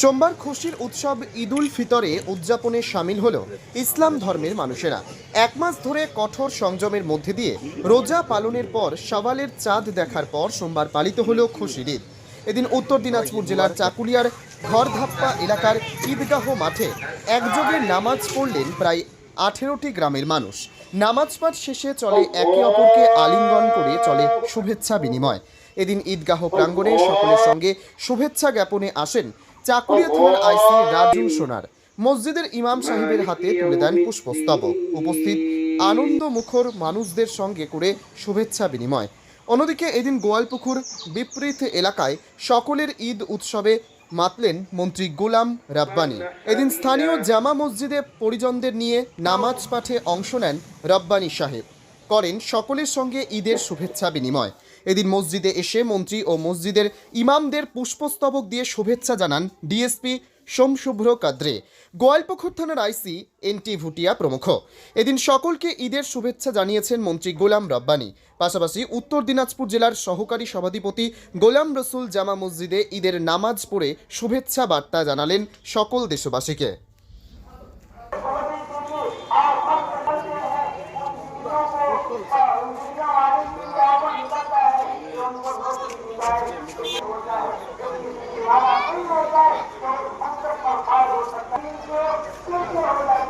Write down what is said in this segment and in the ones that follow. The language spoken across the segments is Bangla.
সোমবার খুশির উৎসব ঈদুল ফিতরে উদযাপনে সামিল হল ইসলাম ধর্মের মানুষেরা। এক মাস ধরে কঠোর সংযমের মধ্যে দিয়ে রোজা পালনের পর সওয়ালের চাঁদ দেখার পর সোমবার পালিত হল খুশির ঈদ। এদিন উত্তর দিনাজপুর জেলার চাকুলিয়ার ঘরধাপ্পা এলাকার ঈদগাহ মাঠে একযোগে নামাজ পড়লেন প্রায় আঠেরোটি গ্রামের মানুষ। নামাজ পাঠ শেষে চলে একে অপরকে আলিঙ্গন করে চলে শুভেচ্ছা বিনিময়। এদিন ঈদগাহ প্রাঙ্গণে সকলের সঙ্গে শুভেচ্ছা জ্ঞাপনে আসেন চাকুরিয়া থানার আইসি রাজু সোনার মসজিদের ইমাম সাহেবের হাতে তুলে দেন পুষ্পস্তবক। উপস্থিত আনন্দ মুখর মানুষদের সঙ্গে করে শুভেচ্ছা বিনিময়। অন্যদিকে এদিন গোয়ালপুকুর বিপরীত এলাকায় সকলের ঈদ উৎসবে মাতলেন মন্ত্রী গোলাম রাব্বানি। এদিন স্থানীয় জামা মসজিদে পরিজনদের নিয়ে নামাজ পাঠে অংশ নেন রাব্বানি সাহেব। করেন সকলের সঙ্গে ঈদের শুভেচ্ছা বিনিময়। এদিন মসজিদে এসে মন্ত্রী ও মসজিদের ইমামদের পুষ্পস্তবক দিয়ে শুভেচ্ছা জানান ডিএসপি সোমশুভ্র কাদ্রে। গোয়ালপুকুর থানার আইসি এন টি ভুটিয়া প্রমুখ। এদিন সকলকে ঈদের শুভেচ্ছা জানিয়েছেন মন্ত্রী গোলাম রব্বানি। পাশাপাশি উত্তর দিনাজপুর জেলার সহকারী সভাধিপতি গোলাম রসুল জামা মসজিদে ঈদের নামাজ পড়ে শুভেচ্ছা বার্তা জানালেন সকল দেশবাসীকে।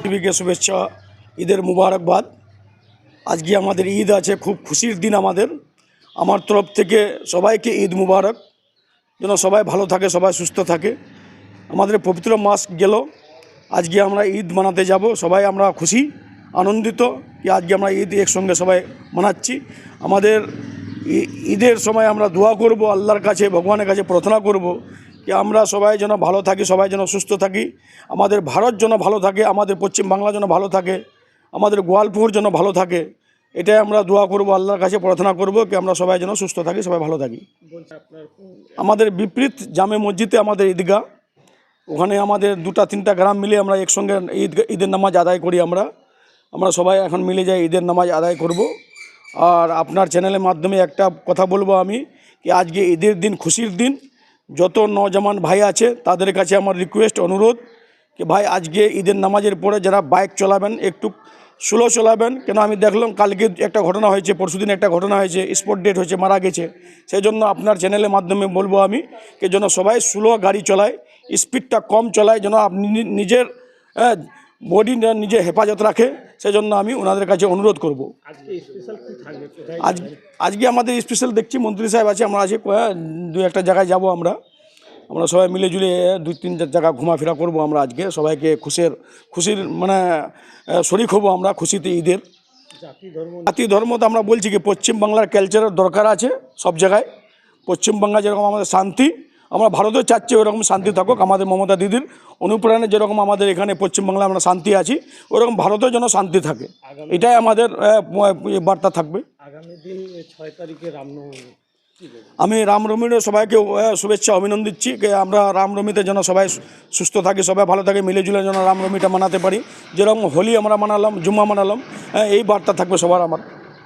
টিভিকে শুভেচ্ছা ঈদের মুবারকবাদ আজকে আমাদের ঈদ আছে, খুব খুশির দিন আমাদের। আমার তরফ থেকে সবাইকে ঈদ মুবারক। যেন সবাই ভালো থাকে, সবাই সুস্থ থাকে। আমাদের পবিত্র মাস গেল। আজকে আমরা ঈদ মানাতে যাব। সবাই আমরা খুশি, আনন্দিত কি আজকে আমরা ঈদ একসঙ্গে সবাই মানাচ্ছি। আমাদের ঈদের সময় আমরা দোয়া করব, আল্লাহর কাছে, ভগবানের কাছে প্রার্থনা করব কি আমরা সবাই যেন ভালো থাকি, সবাই যেন সুস্থ থাকি। আমাদের ভারত যেন ভালো থাকে, আমাদের পশ্চিম বাংলা যেন ভালো থাকে। আমাদের গোয়ালপুর যেন ভালো থাকে, এটাই আমরা দোয়া করব, আল্লাহর কাছে প্রার্থনা করব কি আমরা সবাই যেন সুস্থ থাকি, সবাই ভালো থাকি। আমাদের বিপরীত জামে মসজিদে আমাদের ঈদগাহ, ওখানে আমাদের দুটা, তিনটা গ্রাম মিলে আমরা একসঙ্গে ঈদ, ঈদের নামাজ আদায় করি আমরা। আমরা সবাই এখন মিলে যাই ঈদের নামাজ আদায় করব। আর আপনার চ্যানেলের মাধ্যমে একটা কথা বলব আমি, কি আজকে ঈদের দিন খুশির দিন, যত নজওয়ান ভাই আছে তাদের কাছে আমার রিকোয়েস্ট অনুরোধ, কি ভাই আজকে ঈদের নামাজের পরে যারা বাইক চালাবেন, একটু স্লো চলাবেন কেন আমি দেখলাম কালকে একটা ঘটনা হয়েছে পরশুদিন একটা ঘটনা হয়েছে স্পট ডেট হয়েছে মারা গেছে। সেই জন্য আপনার চ্যানেলের মাধ্যমে বলব আমি কি যেন সবাই স্লো গাড়ি চলায় স্পিডটা কম চলায় যেন আপনি নিজের বডি নিজে হেফাজত রাখে সেই জন্য আমি ওনাদের কাছে অনুরোধ করব। আজ আজকে আমাদের স্পেশাল দেখছি মন্ত্রী সাহেব আছে আমরা আছি আহ, দু একটা জায়গায় যাব আমরা। আমরা সবাই মিলে জুলে দুই তিন জায়গা ঘোরাফেরা করব আমরা আজকে। সবাইকে খুশির খুশির মানে শরিক হব আমরা খুশিতে ঈদের। জাতি ধর্ম তো আমরা বলছি কি পশ্চিমবাংলার কালচারের দরকার আছে সব জায়গায়। পশ্চিমবাংলা যেরকম আমাদের শান্তি আমরা ভারতেও চাচ্ছি ওরকম শান্তি থাকুক আমাদের মমতা দিদির। অনুপ্রেরণে যেরকম আমাদের এখানে পশ্চিমবাংলায় আমরা শান্তি আছি ওরকম ভারতেও যেন শান্তি থাকে। এটাই আমাদের বার্তা থাকবে। আগামী দিন ছয় তারিখে রামনবমী। আমি রামনবমীর সবাইকে শুভেচ্ছা অভিনন্দন দিচ্ছি। যে আমরা রামনবমীতে যেন সবাই সুস্থ থাকি, সবাই ভালো থাকে, মিলেজুলে যেন রামনবমীটা মানাতে পারি। যেরকম হোলি আমরা মানালাম, জুম্মা মানালাম এই বার্তা থাকবে সবার আমার।